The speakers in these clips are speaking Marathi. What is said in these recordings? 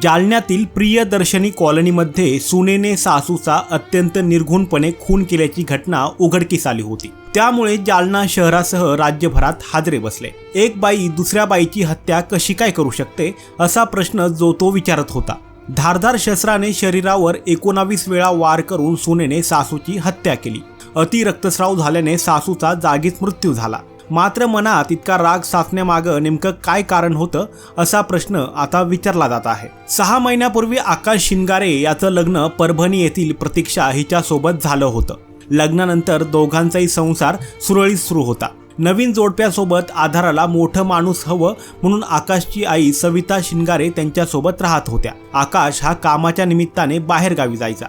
जालन्यातील प्रियदर्शनी कॉलनीमध्ये सुनेने सासूचा अत्यंत निर्घुणपणे खून केल्याची घटना उघडकीस आली होती. त्यामुळे जालना शहरासह राज्यभरात हादरे बसले. एक बाई दुसऱ्या बाईची हत्या कशी काय करू शकते असा प्रश्न जो तो विचारत होता. धारधार शस्त्राने शरीरावर एकोणावीस वेळा वार करून सुनेने सासूची हत्या केली. अति रक्तस्राव झाल्याने सासूचा जागीच मृत्यू झाला. मात्र मनात इतका राग साचण्यामागं नेमकं काय कारण होतं असा प्रश्न आता विचारला जात आहे. सहा महिन्यापूर्वी आकाश शिंगारे याचं लग्न परभणी येथील प्रतीक्षा हिच्यासोबत झालं होतं. लग्नानंतर दोघांचाही संसार सुरळीत सुरू होता. नवीन जोडप्यासोबत आधाराला मोठं माणूस हवं म्हणून आकाशची आई सविता शिंगारे त्यांच्यासोबत राहत होत्या. आकाश हा कामाच्या निमित्ताने बाहेरगावी जायचा.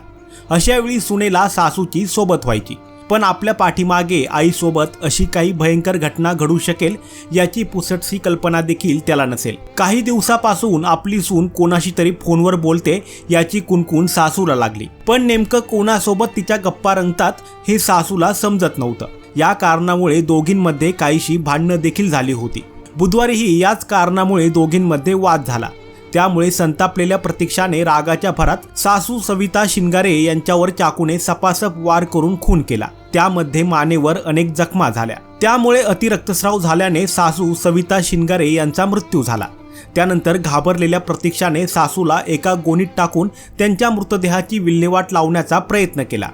अशा वेळी सुनेला सासूची सोबत व्हायची. पण आपल्या पाठीमागे आईसोबत अशी काही भयंकर घटना घडू शकेल याची पुसटशी कल्पना देखील त्याला नसेल. काही दिवसापासून आपली सून कोणाशी तरी फोनवर बोलते याची कुणकुण सासूला लागली. पण नेमकं कोणासोबत तिच्या गप्पा रंगतात हे सासूला समजत नव्हतं. या कारणामुळे दोघींमध्ये काहीशी भांडणं देखील झाली होती. बुधवारीही याच कारणामुळे दोघींमध्ये वाद झाला. त्यामुळे संतापलेल्या प्रतीक्षाने रागाच्या भरात सासू सविता शिंगारे यांच्यावर चाकूने सपासप वार करून खून केला. त्यामध्ये मानेवर अनेक जखमा झाल्या. त्यामुळे अतिरक्तस्राव झाल्याने सासू सविता शिंगारे यांचा मृत्यू झाला. त्यानंतर घाबरलेल्या प्रतीक्षाने सासूला एका गोणीत टाकून त्यांच्या मृतदेहाची विल्हेवाट लावण्याचा प्रयत्न केला.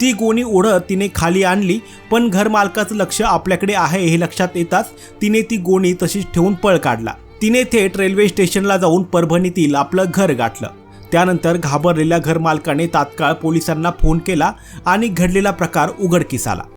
ती गोणी ओढत तिने खाली आणली पण घरमालकाचं लक्ष आपल्याकडे आहे हे लक्षात येताच तिने ती गोणी तशीच ठेवून पळ काढला. तिने थेट रेल्वे स्टेशनला जाऊन परभणीतील आपलं घर गाठलं. त्यानंतर घाबरलेल्या घरमालकाने तात्काळ पोलिसांना फोन केला आणि घडलेला प्रकार उघडकीस आला.